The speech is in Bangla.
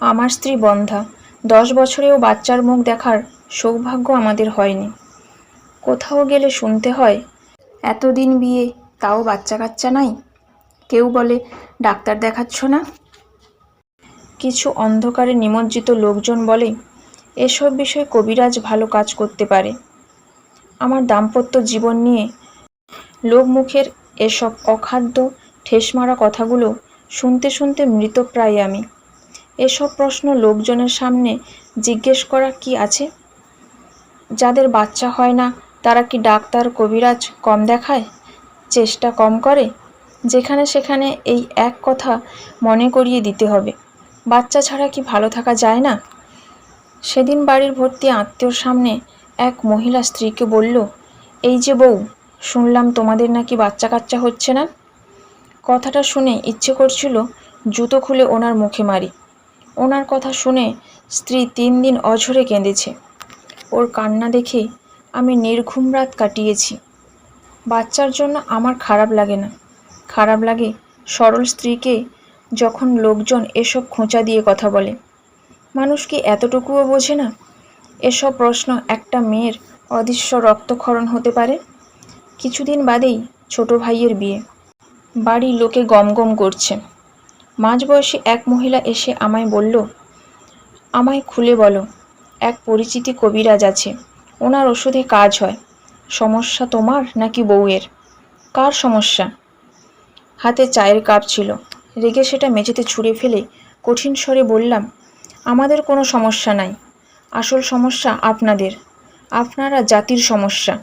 আমার স্ত্রী বন্ধা। দশ বছরেও বাচ্চার মুখ দেখার সৌভাগ্য আমাদের হয়নি। কোথাও গেলে শুনতে হয়, এতদিন বিয়ে, তাও বাচ্চা কাচ্চা নাই? কেউ বলে, ডাক্তার দেখাচ্ছ না? কিছু অন্ধকারে নিমজ্জিত লোকজন বলে, এসব বিষয়ে কবিরাজ ভালো কাজ করতে পারে। আমার দাম্পত্য জীবন নিয়ে লোকমুখের এসব অখাদ্য ঠেসমারা কথাগুলো শুনতে শুনতে মৃতপ্রায় আমি। এসব প্রশ্ন লোকজনের সামনে জিজ্ঞেস করা কি আছে? যাদের বাচ্চা হয় না, তারা কি ডাক্তার কবিরাজ কম দেখায়? চেষ্টা কম করে? যেখানে সেখানে এই এক কথা মনে করিয়ে দিতে হবে। বাচ্চা ছাড়া কি ভালো থাকা যায় না? সেদিন বাড়ির ভর্তি আত্মীয়র সামনে এক মহিলা স্ত্রীকে বলল, এই যে বউ, শুনলাম তোমাদের নাকি বাচ্চা কাচ্চা হচ্ছে না? কথাটা শুনে ইচ্ছে করছিল জুতো খুলে ওনার মুখে মারি। ওনার কথা শুনে স্ত্রী তিন দিন অঝরে কেঁদেছে। ওর কান্না দেখে আমি নির্ঘুম রাত কাটিয়েছি। বাচ্চার জন্য আমার খারাপ লাগে না। খারাপ লাগে সরল স্ত্রীকে যখন লোকজন এসব খোঁচা দিয়ে কথা বলে। মানুষ কি এতটুকুও বোঝে না? এসব প্রশ্ন একটা মেয়ের অদৃশ্য রক্তক্ষরণ হতে পারে? কিছুদিন বাদেই ছোট ভাইয়ের বিয়ে। বাড়ির লোকে গমগম করছে। মাঝবয়সী এক মহিলা এসে আমায় বলল, আমায় খুলে বলো, এক পরিচিতি কবিরাজ আছে, ওনার ওষুধে কাজ হয়, সমস্যা তোমার নাকি বউয়ের? কার সমস্যা? হাতে চায়ের কাপ ছিল, রেগে সেটা মেঝেতে ছুঁড়ে ফেলে কঠিন স্বরে বললাম, আমাদের কোনো সমস্যা নাই, আসল সমস্যা আপনাদের, আপনারা জাতির সমস্যা।